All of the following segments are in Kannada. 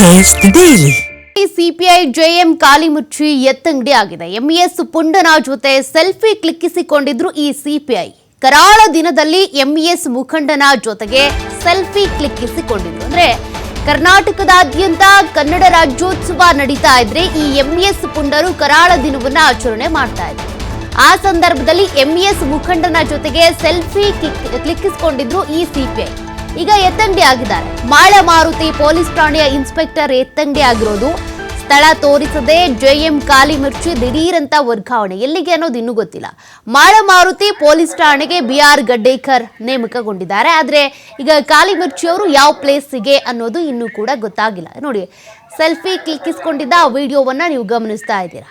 Taste daily. ಸಿಪಿಐ ಜೆಎಂ ಕಾಲಿಮುಚ್ಚಿ ಎತ್ತಂಗಡಿ ಆಗಿದೆ ಎಂಇಎಸ್ ಪುಂಡನ ಜೊತೆ ಸೆಲ್ಫಿ ಕ್ಲಿಕ್ಕಿಸಿಕೊಂಡಿದ್ರು ಈ ಸಿಪಿಐ. ಕರಾಳ ದಿನದಲ್ಲಿ ಎಂಇಎಸ್ ಮುಖಂಡನ ಜೊತೆಗೆ ಸೆಲ್ಫಿ ಕ್ಲಿಕ್ಕಿಸಿಕೊಂಡಿದ್ರು. ಅಂದ್ರೆ ಕರ್ನಾಟಕದಾದ್ಯಂತ ಕನ್ನಡ ರಾಜ್ಯೋತ್ಸವ ನಡೀತಾ ಇದ್ರೆ ಈ ಎಂಇಎಸ್ ಪುಂಡರು ಕರಾಳ ದಿನವನ್ನ ಆಚರಣೆ ಮಾಡ್ತಾ ಇದ್ರು. ಆ ಸಂದರ್ಭದಲ್ಲಿ ಎಂಇಎಸ್ ಮುಖಂಡನ ಜೊತೆಗೆ ಸೆಲ್ಫಿ ಕ್ಲಿಕ್ಕಿಸಿಕೊಂಡಿದ್ರು ಈ ಸಿಪಿಐ. ಈಗ ಎತ್ತಂಗಡಿ ಆಗಿದ್ದಾರೆ. ಮಾಳೆ ಮಾರುತಿ ಪೊಲೀಸ್ ಠಾಣೆಯ ಇನ್ಸ್ಪೆಕ್ಟರ್ ಎತ್ತಂಗಡಿ ಆಗಿರೋದು ಸ್ಥಳ ತೋರಿಸದೆ ಜೆಎಂ ಖಾಲಿ ಮಿರ್ಚಿ ದಿಢೀರಂತ ವರ್ಗಾವಣೆ. ಎಲ್ಲಿಗೆ ಅನ್ನೋದು ಇನ್ನೂ ಗೊತ್ತಿಲ್ಲ. ಮಾಳೆ ಮಾರುತಿ ಪೊಲೀಸ್ ಠಾಣೆಗೆ ಬಿ ಆರ್ ಗಡ್ಡೇಕರ್ ನೇಮಕಗೊಂಡಿದ್ದಾರೆ. ಆದ್ರೆ ಈಗ ಖಾಲಿ ಮಿರ್ಚಿ ಅವರು ಯಾವ ಪ್ಲೇಸಿಗೆ ಅನ್ನೋದು ಇನ್ನೂ ಕೂಡ ಗೊತ್ತಾಗಿಲ್ಲ. ನೋಡಿ, ಸೆಲ್ಫಿ ಕ್ಲಿಕ್ಕಿಸ್ಕೊಂಡಿದ್ದ ಆ ವಿಡಿಯೋವನ್ನ ನೀವು ಗಮನಿಸ್ತಾ ಇದ್ದೀರಾ?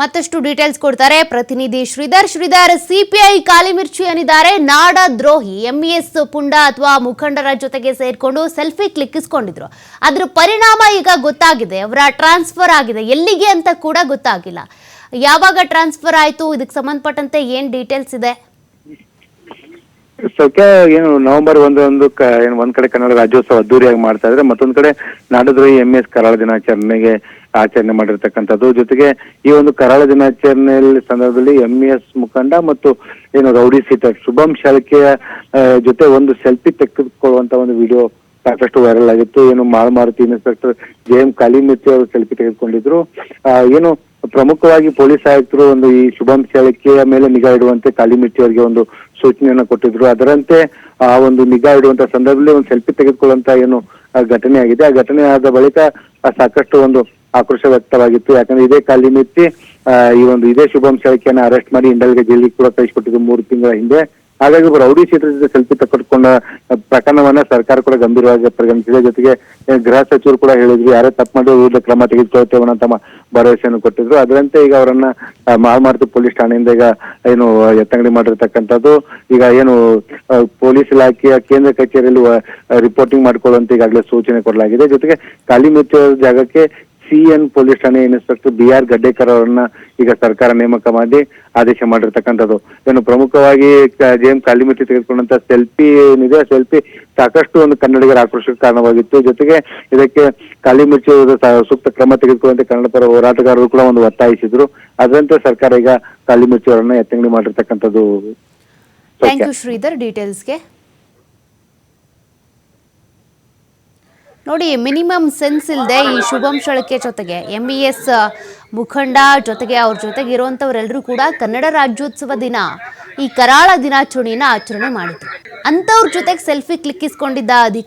ಮತ್ತಷ್ಟು ಡೀಟೇಲ್ಸ್ ಕೊಡ್ತಾರೆ. ಪ್ರತಿನಿಧಿ ಶ್ರೀಧರ್ ಶ್ರೀಧರ್ ಸಿಪಿಐ ಕಾಲಿಮಿರ್ಚಿ ಏನಿದ್ದಾರೆ ನಾಡ ದ್ರೋಹಿ ಎಂಇಎಸ್ ಪುಂಡ ಅಥವಾ ಮುಖಂಡರ ಜೊತೆಗೆ ಸೇರಿಕೊಂಡು ಸೆಲ್ಫಿ ಕ್ಲಿಕ್ಕಿಸ್ಕೊಂಡಿದ್ರು. ಅದ್ರ ಪರಿಣಾಮ ಈಗ ಗೊತ್ತಾಗಿದೆ. ಅವರ ಟ್ರಾನ್ಸ್ಫರ್ ಆಗಿದೆ. ಎಲ್ಲಿಗೆ ಅಂತ ಕೂಡ ಗೊತ್ತಾಗಿಲ್ಲ. ಯಾವಾಗ ಟ್ರಾನ್ಸ್ಫರ್ ಆಯ್ತು? ಇದಕ್ಕೆ ಸಂಬಂಧಪಟ್ಟಂತೆ ಏನ್ ಡೀಟೇಲ್ಸ್ ಇದೆ? ಸೌಖ್ಯ ಏನು, ನವೆಂಬರ್ ಒಂದು ಒಂದು ಏನು, ಒಂದ್ ಕಡೆ ಕನ್ನಡ ರಾಜ್ಯೋತ್ಸವ ಅದ್ದೂರಿಯಾಗಿ ಮಾಡ್ತಾ ಇದ್ರೆ ಮತ್ತೊಂದ್ ಕಡೆ ನಾಡದ್ರೋಹಿ ಎಂ ಎಸ್ ಕರಾಳ ದಿನಾಚರಣೆಗೆ ಆಚರಣೆ ಮಾಡಿರ್ತಕ್ಕಂಥದ್ದು. ಜೊತೆಗೆ ಈ ಒಂದು ಕರಾಳ ದಿನಾಚರಣೆಯಲ್ಲಿ ಸಂದರ್ಭದಲ್ಲಿ ಎಂ ಎಸ್ ಮುಖಂಡ ಮತ್ತು ಏನು ರೌಡಿ ಸೀಟರ್ ಶುಭಂ ಶಾಲಕೆಯ ಜೊತೆ ಒಂದು ಸೆಲ್ಫಿ ತೆಗೆದುಕೊಳ್ಳುವಂತ ಒಂದು ವಿಡಿಯೋ ಸಾಕಷ್ಟು ವೈರಲ್ ಆಗಿತ್ತು. ಏನು Mala Maruti inspector J M ಕಾಲಿಮಿತಿ ಅವರು ಸೆಲ್ಫಿ ತೆಗೆದುಕೊಂಡಿದ್ರು. ಏನು ಪ್ರಮುಖವಾಗಿ ಪೊಲೀಸ್ ಆಯುಕ್ತರು ಒಂದು ಈ ಶುಭಂ ಶಾಲಕೆಯ ಮೇಲೆ ನಿಗಾ ಇಡುವಂತೆ ಕಾಲಿಮಿತಿ ಅವರಿಗೆ ಒಂದು ಸೂಚನೆಯನ್ನ ಕೊಟ್ಟಿದ್ರು. ಅದರಂತೆ ಆ ಒಂದು ನಿಗಾ ಇಡುವಂತ ಸಂದರ್ಭದಲ್ಲಿ ಒಂದು ಸೆಲ್ಫಿ ತೆಗೆದುಕೊಳ್ಳುವಂತ ಏನು ಘಟನೆ ಆಗಿದೆ. ಆ ಘಟನೆ ಆದ ಬಳಿಕ ಸಾಕಷ್ಟು ಒಂದು ಆಕ್ರೋಶ ವ್ಯಕ್ತವಾಗಿತ್ತು. ಯಾಕಂದ್ರೆ ಇದೇ ಕಾಲಿಮಿತಿ ಈ ಒಂದು ಇದೇ ಶುಭಂ ಶಾಳಿಕೆಯನ್ನ ಅರೆಸ್ಟ್ ಮಾಡಿ ಇಂಡಲ್ಗೆ ಜೈಲಿಗೆ ಕೂಡ ಕಳಿಸಿಕೊಟ್ಟಿದ್ರು ಮೂರು ತಿಂಗಳ ಹಿಂದೆ. ಹಾಗಾಗಿ ಒಬ್ಬರು ರೌಡಿ ಜೊತೆ ಸೆಲ್ಫಿ ತಕ್ಕೊಂಡ ಪ್ರಕರಣವನ್ನ ಸರ್ಕಾರ ಕೂಡ ಗಂಭೀರವಾಗಿ ಪರಿಗಣಿಸಿದೆ. ಜೊತೆಗೆ ಗೃಹ ಸಚಿವರು ಕೂಡ ಹೇಳಿದ್ರು ಯಾರೇ ತಪ್ಪು ಮಾಡಿದ್ರು ವಿರುದ್ಧ ಕ್ರಮ ತೆಗೆದುಕೊಳ್ತೇವೆ ಅಂತ ಭರವಸೆಯನ್ನು ಕೊಟ್ಟಿದ್ರು. ಅದರಂತೆ ಈಗ ಅವರನ್ನ ಆ, ಮಾಳಮಾರುತಿ ಪೊಲೀಸ್ ಠಾಣೆಯಿಂದ ಈಗ ಏನು ಎತ್ತಂಗಡಿ ಮಾಡಿರ್ತಕ್ಕಂಥದ್ದು. ಈಗ ಏನು ಪೊಲೀಸ್ ಇಲಾಖೆಯ ಕೇಂದ್ರ ಕಚೇರಿಯಲ್ಲಿ ರಿಪೋರ್ಟಿಂಗ್ ಮಾಡಿಕೊಳ್ಳುವಂತೆ ಈಗಾಗಲೇ ಸೂಚನೆ ಕೊಡಲಾಗಿದೆ. ಜೊತೆಗೆ ಖಾಲಿ ಮಿಚ್ಚ ಜಾಗಕ್ಕೆ ಸಿ ಎನ್ ಪೊಲೀಸ್ ಠಾಣೆ ಇನ್ಸ್ಪೆಕ್ಟರ್ ಬಿ ಆರ್ ಗಡ್ಡೇಕರ್ ಅವರನ್ನ ಈಗ ಸರ್ಕಾರ ನೇಮಕ ಮಾಡಿ ಆದೇಶ ಮಾಡಿರ್ತಕ್ಕಂಥದ್ದು. ಏನು ಪ್ರಮುಖವಾಗಿ ಜೆ ಎಂ ಕಾಲಿಮಿತಿ ತೆಗೆದುಕೊಂಡಂತ ಸೆಲ್ಫಿ ಏನಿದೆ ಸೆಲ್ಫಿ ಸಾಕಷ್ಟು ಒಂದು ಕನ್ನಡಿಗರ ಆಕ್ರೋಶಕ್ಕೆ ಕಾರಣವಾಗಿತ್ತು. ಜೊತೆಗೆ ಇದಕ್ಕೆ ಕಾಲಿಮಿರ್ಚಿ ಸೂಕ್ತ ಕ್ರಮ ತೆಗೆದುಕೊಳ್ಳುವಂತೆ ಕನ್ನಡ ಪರ ಹೋರಾಟಗಾರರು ಕೂಡ ಒಂದು ಒತ್ತಾಯಿಸಿದ್ರು. ಅದರಂತೆ ಸರ್ಕಾರ ಈಗ ಕಾಲಿಮಿರ್ಚಿ ಅವರನ್ನ ಎತ್ತಂಗಡಿ ಮಾಡಿರ್ತಕ್ಕಂಥದ್ದು. ಶ್ರೀಧರ್ ಡೀಟೇಲ್ಸ್ಗೆ ನೋಡಿ ಮಿನಿಮಮ್ ಸೆನ್ಸ್ ಇಲ್ಲದೆ ಈ ಶುಭಂ ಶಳಕೆ ಜೊತೆಗೆ ಎಂ ಇ ಎಸ್ ಮುಖಂಡ ಜೊತೆಗೆ, ಅವ್ರ ಜೊತೆಗೆ ಇರುವಂಥವರೆಲ್ಲರೂ ಕೂಡ ಕನ್ನಡ ರಾಜ್ಯೋತ್ಸವ ದಿನ, ಈ ಕರಾಳ ದಿನಾಚರಣೆಯನ್ನು ಆಚರಣೆ ಮಾಡಿದ್ರು. ಅಂಥವ್ರ ಜೊತೆಗೆ ಸೆಲ್ಫಿ ಕ್ಲಿಕ್ಕಿಸ್ಕೊಂಡಿದ್ದ ಅಧಿಕಾರಿ